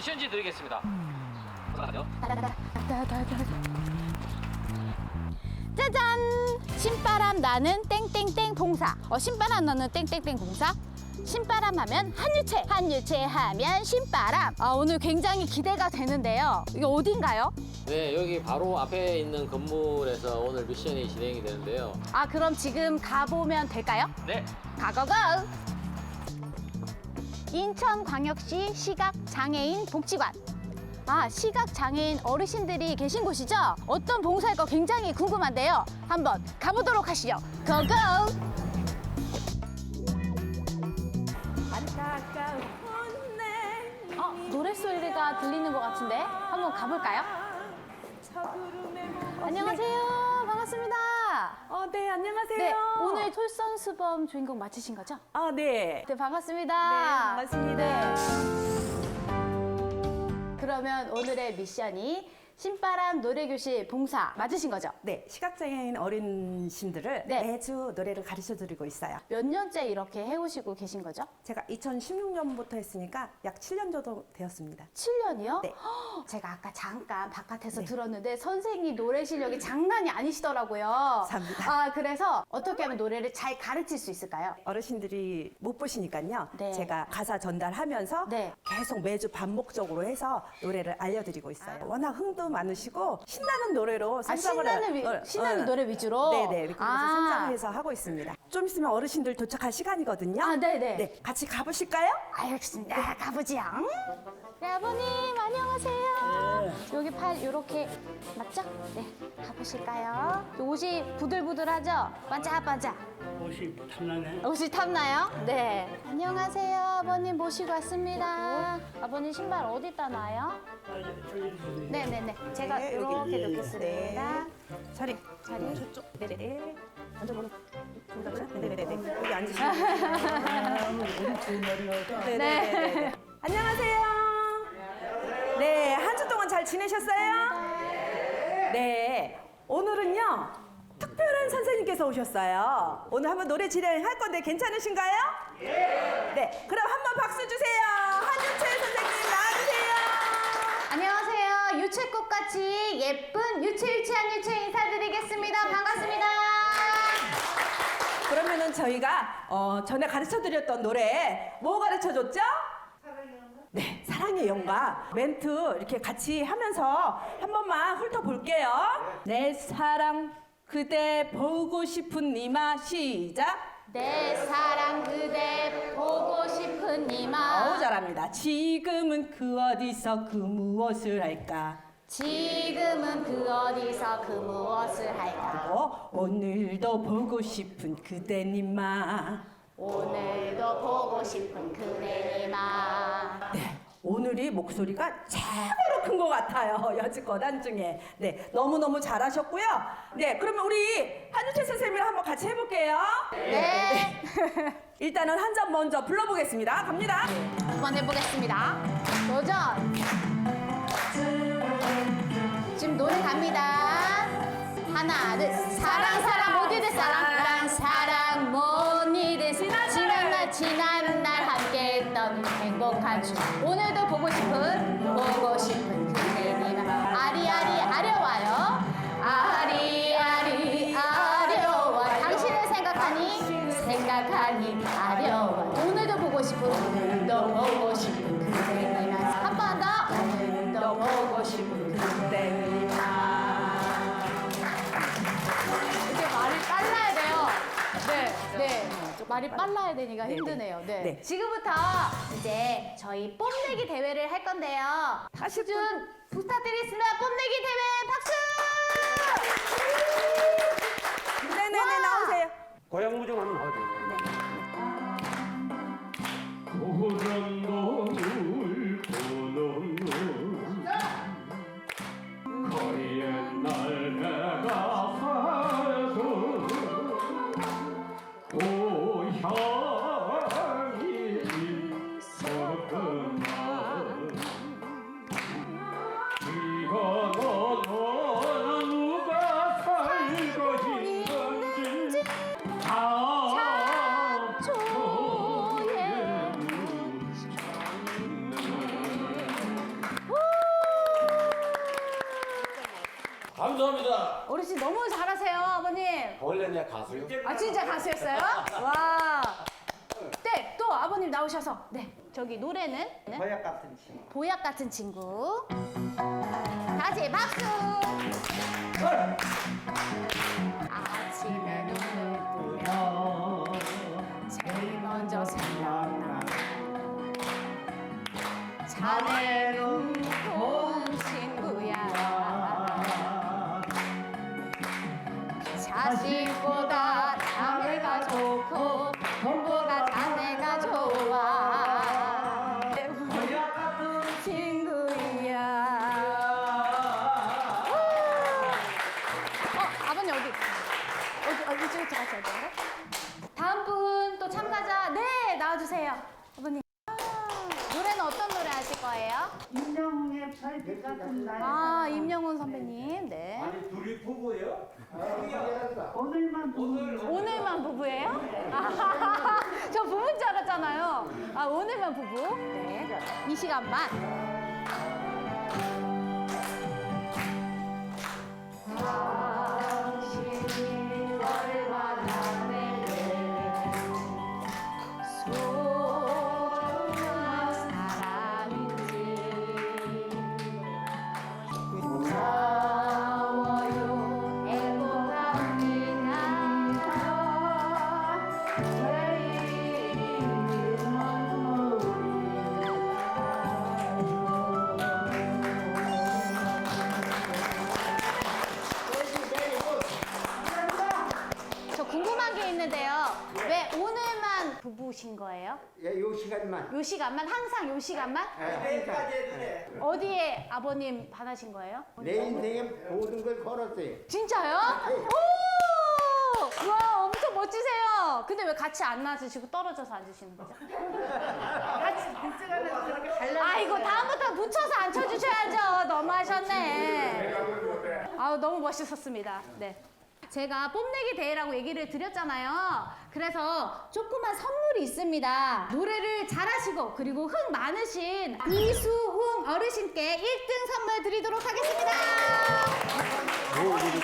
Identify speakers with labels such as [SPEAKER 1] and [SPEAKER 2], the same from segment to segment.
[SPEAKER 1] 미션지 드리겠습니다. 가죠.
[SPEAKER 2] 짜잔 신바람 나는 땡땡땡 봉사 어 신바람 나는 땡땡땡 봉사 신바람 하면 한유채 한유채 하면 신바람 아, 오늘 굉장히 기대가 되는데요 이게 어딘가요?
[SPEAKER 1] 네, 여기 바로 앞에 있는 건물에서 오늘 미션이 진행이 되는데요.
[SPEAKER 2] 아 그럼 지금 가보면 될까요?
[SPEAKER 1] 네,
[SPEAKER 2] 가고고! 인천광역시 시각장애인 복지관. 아, 시각장애인 어르신들이 계신 곳이죠? 어떤 봉사일까 굉장히 궁금한데요. 한번 가보도록 하시죠. 고고! 어, 노랫소리가 들리는 것 같은데? 한번 가볼까요? 안녕하세요. 반갑습니다.
[SPEAKER 3] 어, 네, 안녕하세요.
[SPEAKER 2] 네, 오늘 솔선수범 주인공 맞히신 거죠?
[SPEAKER 3] 아, 네.
[SPEAKER 2] 네, 반갑습니다.
[SPEAKER 3] 네, 반갑습니다.
[SPEAKER 2] 그러면 오늘의 미션이 신바람 노래교실 봉사 맞으신 거죠?
[SPEAKER 3] 네, 시각장애인 어르신들을
[SPEAKER 2] 네.
[SPEAKER 3] 매주 노래를 가르쳐 드리고 있어요.
[SPEAKER 2] 몇 년째 이렇게 해오시고 계신 거죠?
[SPEAKER 3] 제가 2016년부터 했으니까 약 7년 정도 되었습니다.
[SPEAKER 2] 7년이요?
[SPEAKER 3] 네.
[SPEAKER 2] 제가 아까 잠깐 바깥에서
[SPEAKER 3] 네.
[SPEAKER 2] 들었는데 선생님 노래 실력이 장난이 아니시더라고요.
[SPEAKER 3] 감사합니다.
[SPEAKER 2] 아, 그래서 어떻게 하면 노래를 잘 가르칠 수 있을까요?
[SPEAKER 3] 어르신들이 못 보시니까요.
[SPEAKER 2] 네.
[SPEAKER 3] 제가 가사 전달하면서
[SPEAKER 2] 네.
[SPEAKER 3] 계속 매주 반복적으로 해서 노래를 알려드리고 있어요. 워낙 흥도 많으시고 신나는 노래로
[SPEAKER 2] 아,
[SPEAKER 3] 선정을
[SPEAKER 2] 신나는, 위,
[SPEAKER 3] 어,
[SPEAKER 2] 신나는
[SPEAKER 3] 어.
[SPEAKER 2] 노래 위주로?
[SPEAKER 3] 네네. 그래서
[SPEAKER 2] 아.
[SPEAKER 3] 선정해서 하고 있습니다. 좀 있으면 어르신들 도착할 시간이거든요.
[SPEAKER 2] 아, 네네.
[SPEAKER 3] 네, 같이 가보실까요?
[SPEAKER 2] 알겠습니다. 가보지요. 네, 아버님, 안녕하세요. 여기 팔 요렇게 맞죠? 네, 가보실까요? 옷이 부들부들하죠? 반짝반짝.
[SPEAKER 4] 옷이 탐나네.
[SPEAKER 2] 옷이 탐나요? 네. 안녕하세요. 아버님 모시고 왔습니다. 아버님 신발 어디다 놔요? 네네네. 제가
[SPEAKER 3] 네,
[SPEAKER 2] 이렇게. 놓겠습니다.
[SPEAKER 3] 자리.
[SPEAKER 2] 자리.
[SPEAKER 3] 저쪽. 네네네. 앉아보는. 네네네. 여기 앉으시면. 네네네. 안녕하세요. 지내셨어요? 네. 오늘은요, 특별한 선생님께서 오셨어요. 오늘 한번 노래 진행할 건데 괜찮으신가요? 네. 그럼 한번 박수 주세요. 한유채 선생님 나와주세요.
[SPEAKER 2] 안녕하세요. 유채꽃같이 예쁜 유채유치한 유채 인사드리겠습니다. 반갑습니다.
[SPEAKER 3] 그러면은 저희가 어, 전에 가르쳐 드렸던 노래 뭐 가르쳐 줬죠? 네, 사랑의 영가 멘트 이렇게 같이 하면서 한 번만 훑어볼게요. 내 사랑 그대 보고 싶은 이마 시작.
[SPEAKER 2] 내 사랑 그대 보고 싶은 이마.
[SPEAKER 3] 어우 잘합니다. 지금은 그 어디서 그 무엇을 할까?
[SPEAKER 2] 지금은 그 어디서 그 무엇을 할까?
[SPEAKER 3] 어, 오늘도 보고 싶은 그대 이마.
[SPEAKER 2] 오늘도 보고 싶은 그대 이마.
[SPEAKER 3] 네, 오늘이 목소리가 최고로 큰 것 같아요. 여지껏 한 중에. 네, 너무너무 잘하셨고요. 네, 그러면 우리 한유채 선생님이랑 한번 같이 해볼게요.
[SPEAKER 2] 네.
[SPEAKER 3] 일단은 한점 먼저 불러보겠습니다. 갑니다.
[SPEAKER 2] 한번 해보겠습니다. 도전. 지금 노래 갑니다. 하나, 둘. 사랑, 사랑. 사랑, 사랑, 추 오늘도 보고 싶은, 보고 싶은 그대니만. 아리아리, 아려와요. 아리아리, 아려와. 당신을 생각하니, 생각하니, 아려와. 오늘도 보고 싶은, 오늘도 보고 싶은 그대니만. 한번 더. 오늘도 보고 싶은
[SPEAKER 3] 그대니만.
[SPEAKER 2] 이렇게 말이 빨라야 돼요. 네, 네. 좀 말이 빨라야 되니까
[SPEAKER 3] 네,
[SPEAKER 2] 힘드네요. 네.
[SPEAKER 3] 네.
[SPEAKER 2] 지금 부터 이제 저희 뽐내기 대회를 할 건데요. 박수 좀 부탁드리겠습니다. 뽐내기 대회 박수!
[SPEAKER 3] 네네네,
[SPEAKER 2] 와!
[SPEAKER 3] 나오세요.
[SPEAKER 4] 고향 무정 한번 나와줘요. 푸른 노을
[SPEAKER 2] 가수였어요? 와. 네, 또 아버님 나오셔서 네 저기 노래는 네?
[SPEAKER 5] 보약 같은 친구.
[SPEAKER 2] 보약 같은 친구. 다시 박수. 아침에 눈을 뜨면 제일 먼저 생각나. 자네는 거예요?
[SPEAKER 5] 임영웅의 별빛 같은 날.
[SPEAKER 2] 아 임영훈 선배님 네
[SPEAKER 5] 아니 둘이 부부예요? 오늘만 부부.
[SPEAKER 2] 오늘만 부부예요? 아, 저 부부인 줄 알았잖아요. 아, 오늘만 부부. 네. 이 시간만.
[SPEAKER 5] 시간만.
[SPEAKER 2] 요 시간만 항상 요 시간만
[SPEAKER 5] 내일까지 해도 돼.
[SPEAKER 2] 어디에 아버님 반하신 거예요?
[SPEAKER 5] 내 인생에 모든 걸 걸었어요.
[SPEAKER 2] 진짜요? 오! 와 엄청 멋지세요. 근데 왜 같이 안 놔주시고 떨어져서 앉으시는 거죠? 같이 아 이거 다음부터 붙여서 앉혀주셔야죠. 너무 하셨네. 아우 너무 멋있었습니다. 네. 제가 뽐내기 대회라고 얘기를 드렸잖아요. 그래서 조그만 선물이 있습니다. 노래를 잘하시고 그리고 흥 많으신 이수흥 어르신께 1등 선물 드리도록 하겠습니다. 아버님이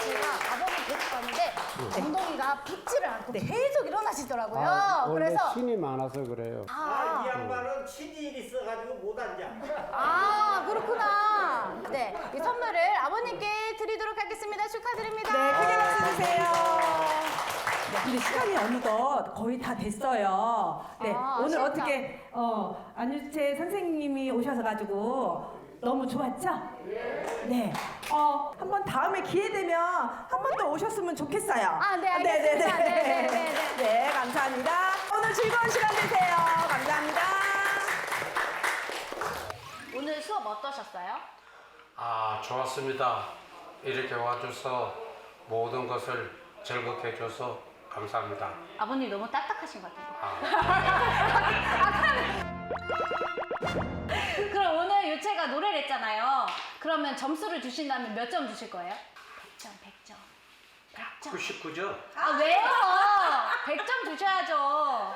[SPEAKER 2] 제가 아버님 계속 봤는데 엉덩이가 붙지를 않고 계속 일어나시더라고요. 그래서
[SPEAKER 4] 신이 많아서 그래요.
[SPEAKER 2] 아,
[SPEAKER 5] 이 양반은 친일 있어가지고 못 앉아.
[SPEAKER 2] 아 그렇구나. 네, 이 선물을 아버님께 드리도록 하겠습니다. 축하드립니다.
[SPEAKER 3] 네, 크게 박수 주세요. 네, 근데 시간이 어느덧 거의 다 됐어요. 네,
[SPEAKER 2] 아,
[SPEAKER 3] 오늘
[SPEAKER 2] 아쉽다.
[SPEAKER 3] 어떻게 어, 안유채 선생님이 오셔서 가지고 너무 좋았죠? 네. 어, 한번 다음에 기회 되면 한 번 더 오셨으면 좋겠어요.
[SPEAKER 2] 아, 네, 알겠습니다.
[SPEAKER 3] 네, 네,
[SPEAKER 2] 네, 네, 네, 네.
[SPEAKER 3] 네, 감사합니다. 오늘 즐거운 시간 되세요. 감사합니다.
[SPEAKER 6] 좋았습니다. 이렇게 와줘서 모든 것을 즐겁게 해줘서 감사합니다.
[SPEAKER 2] 아버님 너무 딱딱하신 것 같아요.
[SPEAKER 6] 아,
[SPEAKER 2] 그럼 오늘 유채가 노래를 했잖아요. 그러면 점수를 주신다면 몇 점 주실 거예요? 100점, 100점. 100점.
[SPEAKER 6] 99죠?
[SPEAKER 2] 아, 왜요? 100점 주셔야죠.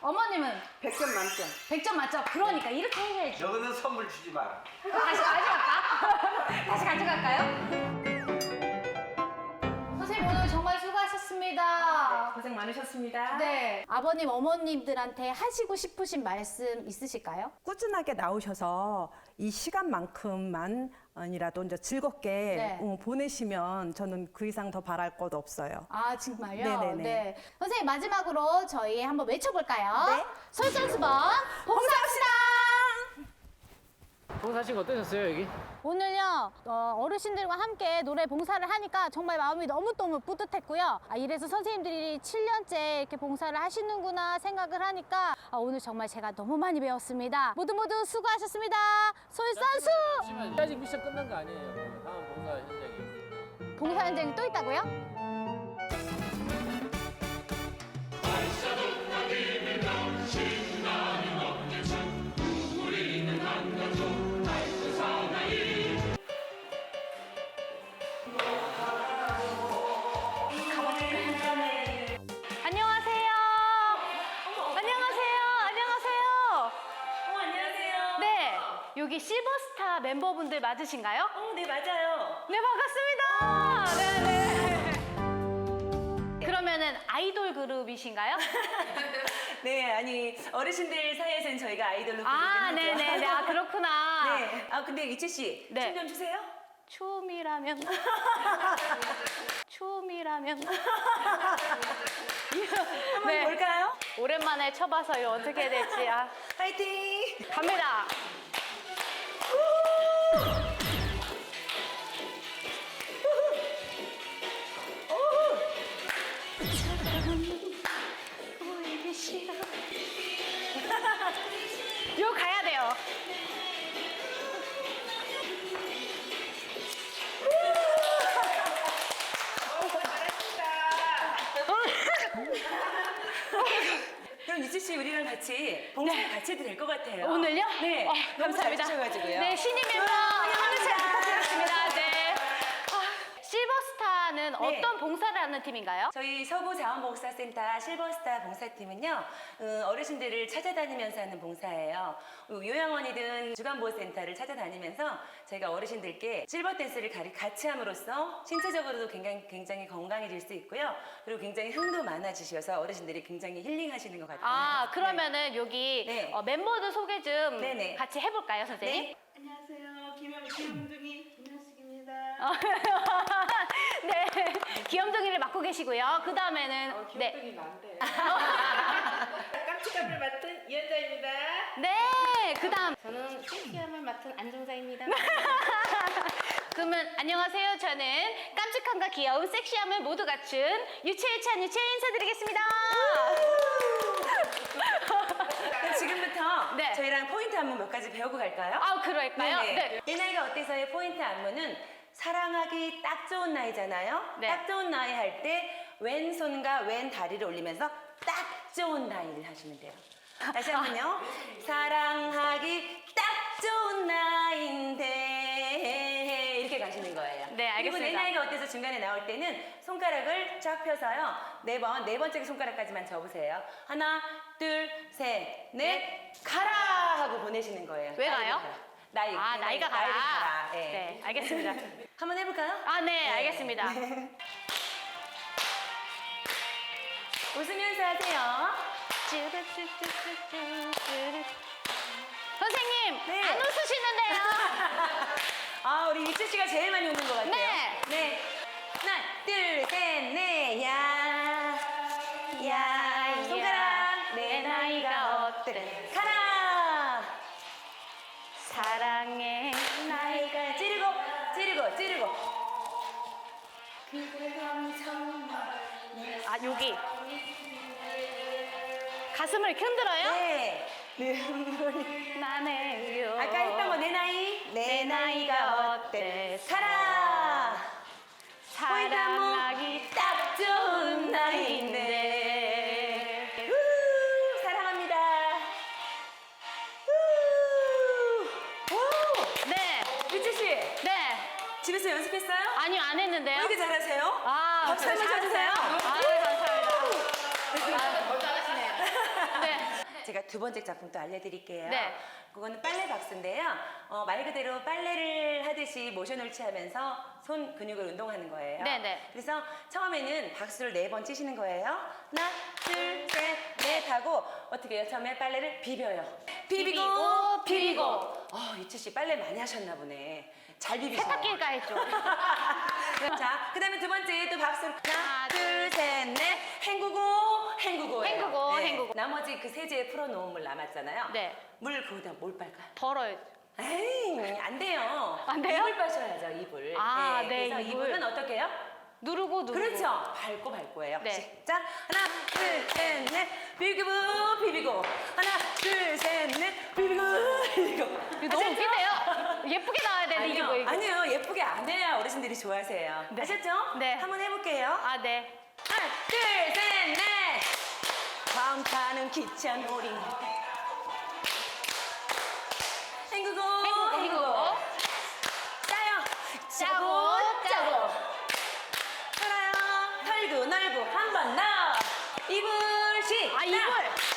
[SPEAKER 2] 어머님은
[SPEAKER 5] 100점 만점.
[SPEAKER 2] 100점 맞죠? 그러니까 이렇게 해야지.
[SPEAKER 6] 너는 선물 주지 마라.
[SPEAKER 2] 다시 가져갈까? 다시 가져갈까요?
[SPEAKER 3] 많으셨습니다.
[SPEAKER 2] 네. 아버님, 어머님들한테 하시고 싶으신 말씀 있으실까요?
[SPEAKER 3] 꾸준하게 나오셔서 이 시간만큼만이라도 이제 즐겁게
[SPEAKER 2] 네.
[SPEAKER 3] 어, 보내시면 저는 그 이상 더 바랄 것 없어요.
[SPEAKER 2] 아, 정말요?
[SPEAKER 3] 네네네.
[SPEAKER 2] 네. 선생님, 마지막으로 저희 한번 외쳐볼까요?
[SPEAKER 3] 네.
[SPEAKER 2] 솔선수범, 봉사합시다!
[SPEAKER 1] 봉사하신 거 어떠셨어요 여기?
[SPEAKER 2] 오늘요 어, 르신들과 함께 노래 봉사를 하니까 정말 마음이 너무너무 뿌듯했고요 아, 이래서 선생님들이 7년째 이렇게 봉사를 하시는구나 생각을 하니까 아, 오늘 정말 제가 너무 많이 배웠습니다 모두 모두 수고하셨습니다 솔선수
[SPEAKER 1] 잠시만 아직 미션 끝난 거 아니에요. 다음 봉사 현장이.
[SPEAKER 2] 봉사 현장이 또 있다고요? 멤버분들 맞으신가요?
[SPEAKER 7] 어, 네, 맞아요.
[SPEAKER 2] 네, 반갑습니다. 네, 네. 그러면은 아이돌 그룹이신가요?
[SPEAKER 7] 네, 아니, 어르신들 사이에서는 저희가 아이돌로
[SPEAKER 2] 아,
[SPEAKER 7] 부르긴
[SPEAKER 2] 네,
[SPEAKER 7] 하죠.
[SPEAKER 2] 네, 네. 아, 그렇구나.
[SPEAKER 7] 네. 아, 근데 이채 씨,
[SPEAKER 2] 네.
[SPEAKER 7] 춤좀 주세요.
[SPEAKER 2] 춤이라면 춤이라면
[SPEAKER 7] 한번
[SPEAKER 2] 네.
[SPEAKER 7] 볼까요?
[SPEAKER 2] 오랜만에 쳐봐서 이거 어떻게 될지 아,
[SPEAKER 7] 파이팅!
[SPEAKER 2] 갑니다.
[SPEAKER 7] Oh! 씨 우리랑 같이 봉사 같이 해도 될 것 같아요.
[SPEAKER 2] 오늘요?
[SPEAKER 7] 네.
[SPEAKER 2] 어,
[SPEAKER 7] 너무 잘
[SPEAKER 2] 감사합니다.
[SPEAKER 7] 주셔가지고요.
[SPEAKER 2] 네, 신인 멤버 하는 잘 부탁드리겠습니다. 네. 아, 실버스타는
[SPEAKER 7] 네.
[SPEAKER 2] 어떤 봉사를 하는 팀인가요?
[SPEAKER 7] 저희 서부자원봉사센터 실버스타 봉사팀은요 어, 어르신들을 찾아다니면서 하는 봉사예요. 어, 요양원이든 주간보호센터를 찾아다니면서 저희가 어르신들께 실버 댄스를 가리- 같이 함으로써 신체적으로도 굉장히, 굉장히 건강해질 수 있고요. 그리고 굉장히 흥도 많아지셔서 어르신들이 굉장히 힐링하시는 것 같아요.
[SPEAKER 2] 아, 그러면은 여기
[SPEAKER 7] 네.
[SPEAKER 2] 어, 멤버들 소개 좀
[SPEAKER 7] 네네.
[SPEAKER 2] 같이 해볼까요, 선생님?
[SPEAKER 7] 네.
[SPEAKER 5] 안녕하세요. 김영 김웅둥이 김현숙입니다.
[SPEAKER 2] 네, 귀염둥이를 맡고 계시고요. 그 다음에는 네,
[SPEAKER 5] 많대. 깜찍함을 맡은 이현자입니다.
[SPEAKER 2] 네, 그 다음
[SPEAKER 8] 저는 섹시함을 맡은 안정자입니다.
[SPEAKER 2] 그러면 안녕하세요. 저는 깜찍함과 귀여움, 섹시함을 모두 갖춘 유채유찬 유채 인사드리겠습니다.
[SPEAKER 7] 그럼 지금부터
[SPEAKER 2] 네.
[SPEAKER 7] 저희랑 포인트 안무 몇 가지 배우고 갈까요?
[SPEAKER 2] 아, 그럴까요?
[SPEAKER 7] 네네.
[SPEAKER 2] 네.
[SPEAKER 7] 내 나이가 어때서의 포인트 안무는 사랑하기 딱 좋은 나이잖아요.
[SPEAKER 2] 네.
[SPEAKER 7] 딱 좋은 나이 할 때 왼손과 왼 다리를 올리면서 딱 좋은 나이를 하시면 돼요. 다시 한번요. 사랑하기 딱 좋은 나이인데 이렇게 가시는 거예요.
[SPEAKER 2] 네, 알겠습니다.
[SPEAKER 7] 나이가 어때서 중간에 나올 때는 손가락을 쫙 펴서요. 네 번, 네 번째 손가락까지만 접으세요. 하나, 둘, 셋, 넷, 가라 하고 보내시는 거예요.
[SPEAKER 2] 왜 가요?
[SPEAKER 7] 가라. 나이.
[SPEAKER 2] 아,
[SPEAKER 7] 내
[SPEAKER 2] 나이가
[SPEAKER 7] 나이를
[SPEAKER 2] 가라.
[SPEAKER 7] 예.
[SPEAKER 2] 네, 알겠습니다.
[SPEAKER 7] 한번 해볼까요?
[SPEAKER 2] 아, 네, 알겠습니다.
[SPEAKER 7] 웃으면서 하세요.
[SPEAKER 2] 선생님,
[SPEAKER 7] 네.
[SPEAKER 2] 안 웃으시는데요?
[SPEAKER 7] 아, 우리 이채 씨가 제일 많이 웃는
[SPEAKER 2] 가슴을 이렇게 흔들어요?
[SPEAKER 7] 네.
[SPEAKER 2] 나네요.
[SPEAKER 7] 아까 했던 거 내 나이.
[SPEAKER 2] 내 나이가 어때?
[SPEAKER 7] 안무.
[SPEAKER 2] 사랑하기
[SPEAKER 7] 딱 좋은 나이인데. 우, 사랑합니다. 우. 오.
[SPEAKER 2] 네,
[SPEAKER 7] 유채 씨,
[SPEAKER 2] 네.
[SPEAKER 7] 집에서 연습했어요?
[SPEAKER 2] 아니요, 안
[SPEAKER 7] 왜
[SPEAKER 2] 했는데요.
[SPEAKER 7] 이렇게 잘하세요?
[SPEAKER 2] 아,
[SPEAKER 7] 박수 한번
[SPEAKER 2] 잘-
[SPEAKER 7] 쳐주세요.
[SPEAKER 2] 아, 감사합니다. 아, 네.
[SPEAKER 7] 제가 두 번째 작품 또 알려드릴게요.
[SPEAKER 2] 네.
[SPEAKER 7] 그거는 빨래 박스인데요. 어, 말 그대로 빨래를 하듯이 모션 홀치하면서 손 근육을 운동하는 거예요.
[SPEAKER 2] 네 네.
[SPEAKER 7] 그래서 처음에는 박수를 네 번 치시는 거예요. 하나, 둘, 셋, 넷 하고 어떻게 해요? 처음에 빨래를 비벼요. 비비고,
[SPEAKER 2] 비비고,
[SPEAKER 7] 비비고. 어, 이채 씨 빨래 많이 하셨나 보네. 잘 비비시네요.
[SPEAKER 2] 세탁기가 했죠.
[SPEAKER 7] 자, 그 다음에 두 번째 또 박수. 하나, 둘, 셋, 넷. 헹구고, 헹구고.
[SPEAKER 2] 헹구고, 헹구고.
[SPEAKER 7] 나머지 그 세제에 풀어놓은 물 남았잖아요.
[SPEAKER 2] 네.
[SPEAKER 7] 물 거기다 뭘 빨까요?
[SPEAKER 2] 덜어요.
[SPEAKER 7] 에이, 안 돼요.
[SPEAKER 2] 안 돼요?
[SPEAKER 7] 이불 빠셔야죠, 이불.
[SPEAKER 2] 아, 네,
[SPEAKER 7] 그래서
[SPEAKER 2] 이불.
[SPEAKER 7] 이불은 어떻게 해요?
[SPEAKER 2] 누르고 누르고.
[SPEAKER 7] 그렇죠. 밟고 밟고 해요.
[SPEAKER 2] 네.
[SPEAKER 7] 시작. 하나, 둘, 셋, 넷. 비비고, 비비고. 하나, 둘, 셋, 넷. 비비고, 비비고.
[SPEAKER 2] 이거 너무 웃기네요. 예쁘게 나와야 되는데 이게
[SPEAKER 7] 아니요,
[SPEAKER 2] 뭐 이거.
[SPEAKER 7] 아니요. 예쁘게 안 해야 어르신들이 좋아하세요.
[SPEAKER 2] 네.
[SPEAKER 7] 아셨죠?
[SPEAKER 2] 네.
[SPEAKER 7] 한번 해볼게요.
[SPEAKER 2] 아, 네.
[SPEAKER 7] 하나, 둘, 셋, 넷. 다음 타는 기차 놀이. 헹구고,
[SPEAKER 2] 헹구고, 헹구고.
[SPEAKER 7] 짜요.
[SPEAKER 2] 짜고, 짜고.
[SPEAKER 7] 털어요. 털고, 널고, 한 번 더. 이불 시.
[SPEAKER 2] 아, 이불.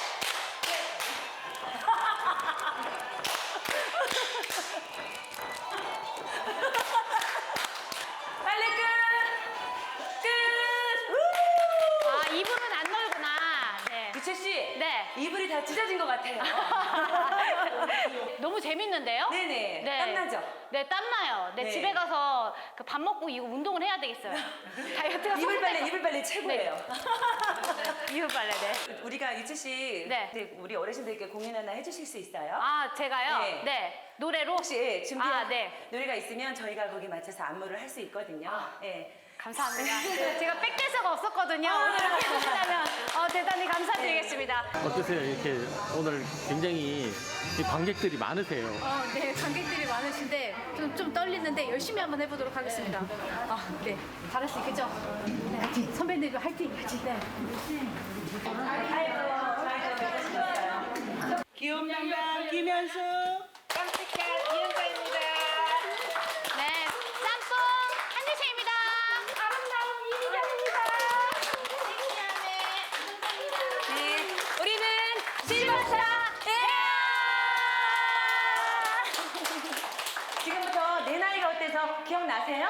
[SPEAKER 7] 같아요.
[SPEAKER 2] 너무 재밌는데요?
[SPEAKER 7] 네네.
[SPEAKER 2] 네.
[SPEAKER 7] 땀나죠?
[SPEAKER 2] 네, 땀나요. 네,
[SPEAKER 7] 네.
[SPEAKER 2] 집에 가서 그 밥 먹고 이거 운동을 해야 되겠어요. 다이어트가
[SPEAKER 7] 이불 빨래,
[SPEAKER 2] 성공될
[SPEAKER 7] 이불 빨래 최고예요.
[SPEAKER 2] 것- 이불 빨래, 네.
[SPEAKER 7] 우리가 유채 씨,
[SPEAKER 2] 네.
[SPEAKER 7] 네, 우리 어르신들께 공연 하나 해주실 수 있어요?
[SPEAKER 2] 아, 제가요?
[SPEAKER 7] 네.
[SPEAKER 2] 네. 노래로?
[SPEAKER 7] 혹시 예, 준비한
[SPEAKER 2] 아, 네.
[SPEAKER 7] 노래가 있으면 저희가 거기 맞춰서 안무를 할 수 있거든요. 예.
[SPEAKER 2] 감사합니다. 네, 제가 백댄서가 없었거든요. 오늘 이렇게 해주신다면 어, 대단히 감사드리 겠습니다.
[SPEAKER 1] 어떠세요? 이렇게 오늘 굉장히 이 관객들이 많으세요.
[SPEAKER 9] 어, 네, 관객들이 많으신데 좀, 좀 떨리는데 열심히 한번 해보도록 하겠습니다. 아, 네, 잘할 수 있겠죠? 네, 화이팅! 선배님들 화이팅! 화이팅! 네.
[SPEAKER 5] 기업 양반 김현수 깜찍한 이현자입니다.
[SPEAKER 2] 네, 짬뽕 한유채입니다. 아름다운 이희경입니다.
[SPEAKER 7] 네. 우리는 실버스타 예! 지금부터 내 나이가 어때서 기억나세요?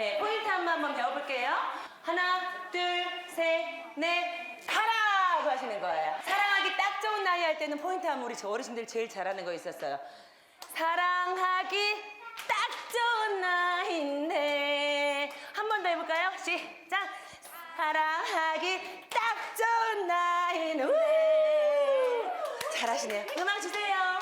[SPEAKER 7] 네. 포인트 한 번 한번 배워볼게요. 하나, 둘, 셋, 넷, 가라 고 하시는 거예요. 사랑하기 딱 좋은 나이 할 때는 포인트 하면 우리 저 어르신들 제일 잘하는 거 있었어요. 사랑하기 딱 좋은 나이인데 한 번 더 해볼까요? 시작. 사랑하기 딱 좋은 나이는 우! 잘하시네요. 음악 주세요.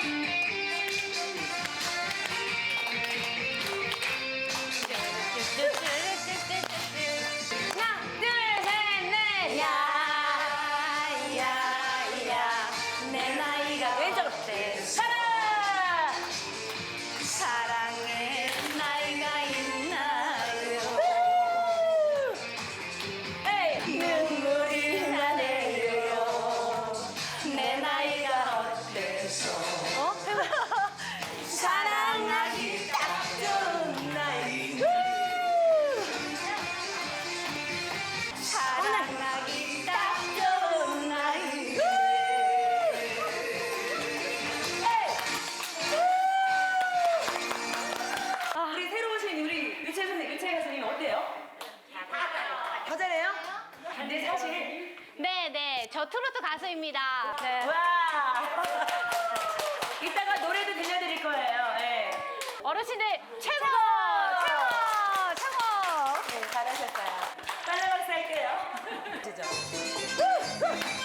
[SPEAKER 7] 진짜.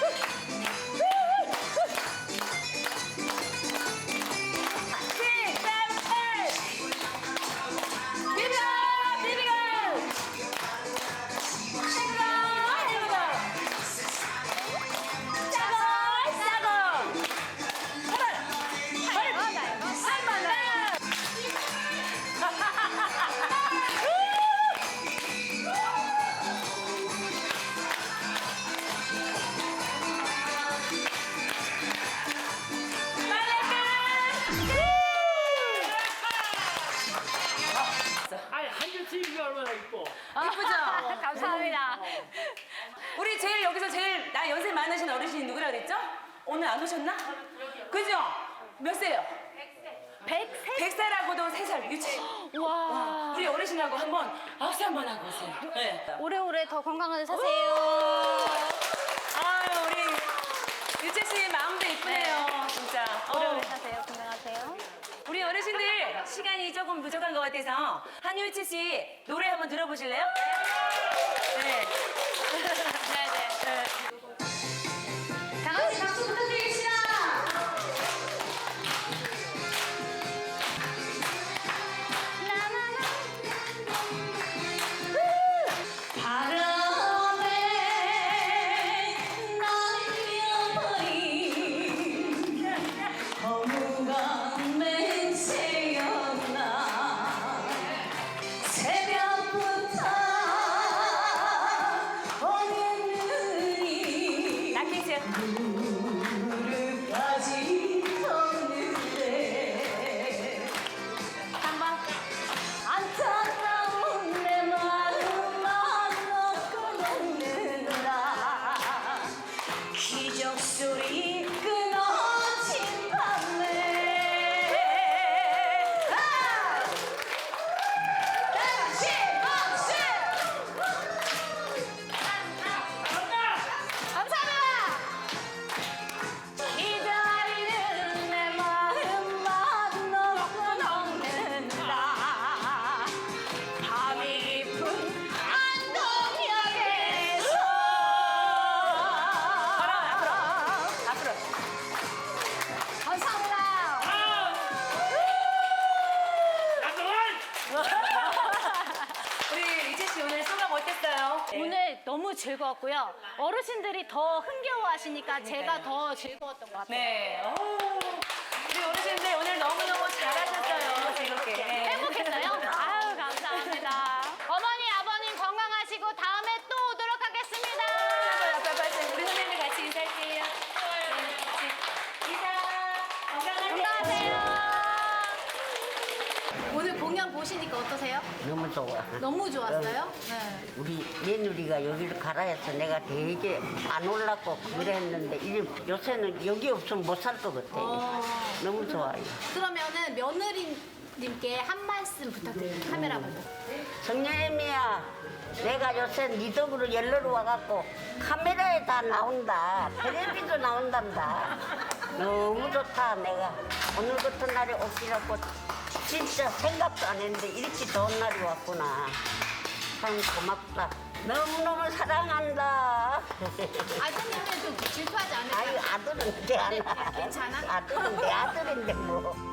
[SPEAKER 7] 우리 제일 여기서 제일 나 연세 많으신 어르신이 누구라 그랬죠? 오늘 안 오셨나? 그죠? 몇 세요?
[SPEAKER 2] 100세?
[SPEAKER 7] 100살하고도 3살 유치.
[SPEAKER 2] 와.
[SPEAKER 7] 우리 어르신하고 한번 악수 한번 하고 오세요. 네.
[SPEAKER 2] 오래오래 더 건강하게 사세요.
[SPEAKER 7] 아유, 우리 유채 씨 마음도 이쁘네요. 진짜.
[SPEAKER 2] 오래오래
[SPEAKER 7] 어.
[SPEAKER 2] 사세요. 건강하세요.
[SPEAKER 7] 우리 어르신들 시간이 조금 부족한 것 같아서 한유채 씨 노래 한번 들어보실래요? 네. uh,
[SPEAKER 2] 어르신들이 더 흥겨워하시니까 제가 더 즐거웠던 것 같아요.
[SPEAKER 7] 네. 오, 우리 어르신들 오늘 너무너무 잘하셨어요. 즐겁게. 네.
[SPEAKER 2] 행복했어요? 아유, 감사합니다. 어머니, 아버님 건강하시고 다음
[SPEAKER 10] 너무 좋아.
[SPEAKER 9] 너무 좋았어요? 네.
[SPEAKER 10] 우리 며느리가 여기를 가라 해서 내가 되게 안 올랐고 그랬는데 이- 요새는 여기 없으면 못 살 것 같아. 너무 좋아요.
[SPEAKER 9] 그러면은 며느리님께 한 말씀 부탁드려요. 카메라 보고.
[SPEAKER 10] 성녀님이야, 내가 요새 네 덕으로 연락을 와갖고 카메라에 다 나온다. 텔레비도 나온단다. 너무 좋다, 내가. 오늘 같은 날에 오시라고 진짜 생각도 안 했는데 이렇게 좋은 날이 왔구나. 참 고맙다. 너무너무 사랑한다.
[SPEAKER 9] 아드님은 좀 질투하지 않을까요?
[SPEAKER 10] 아유, 아들은 내 하나.
[SPEAKER 9] 괜찮아?
[SPEAKER 10] 아들은 내 아들인데 뭐.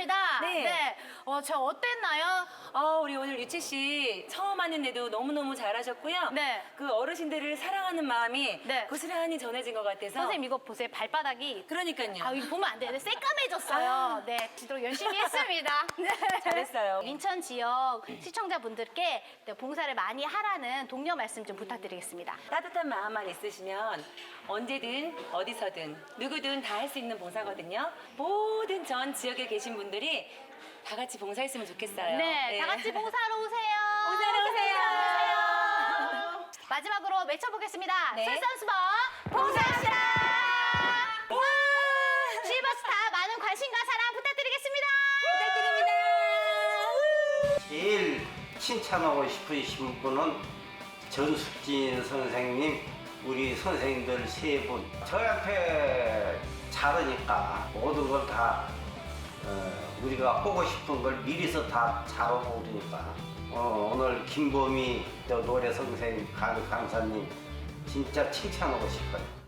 [SPEAKER 2] 잘 끝났습니다.
[SPEAKER 7] 네.
[SPEAKER 2] 어, 저 어땠나요?
[SPEAKER 7] 어, 우리 오늘 유채 씨 처음 왔는데도 너무너무 잘하셨고요.
[SPEAKER 2] 네.
[SPEAKER 7] 그 어르신들을 사랑하는 마음이
[SPEAKER 2] 네.
[SPEAKER 7] 고스란히 전해진 것 같아서.
[SPEAKER 2] 선생님 이거 보세요. 발바닥이
[SPEAKER 7] 그러니까요.
[SPEAKER 2] 아, 이거 보면 안 되는데 새까매졌어요.
[SPEAKER 7] 아.
[SPEAKER 2] 네, 지도록 열심히 했습니다. 네.
[SPEAKER 7] 잘했어요.
[SPEAKER 2] 인천 지역 시청자분들께 네, 봉사를 많이 하라는 독려 말씀 좀 부탁드리겠습니다.
[SPEAKER 7] 따뜻한 마음만 있으시면 언제든 어디서든 누구든 다 할 수 있는 봉사거든요. 모든 전 지역에 계신 분들이 다 같이 봉사했으면 좋겠어요.
[SPEAKER 2] 네, 다 같이 봉사하러 오세요.
[SPEAKER 7] 봉사하러
[SPEAKER 2] 오세요. 마지막으로 외쳐보겠습니다.
[SPEAKER 7] 네.
[SPEAKER 2] 설선수법 봉사합시다. 와! 실버스타 많은 관심과 사랑 부탁드리겠습니다.
[SPEAKER 7] 부탁드립니다.
[SPEAKER 6] 제일 칭찬하고 싶으신 분은 전숙진 선생님, 우리 선생님들 세 분. 저한테 잘하니까 모든 걸다 어, 우리가 하고 싶은 걸 미리서 다 잘하고 그러니까 어, 오늘 김범희 저 노래 선생님 강, 강사님 진짜 칭찬하고 싶어요.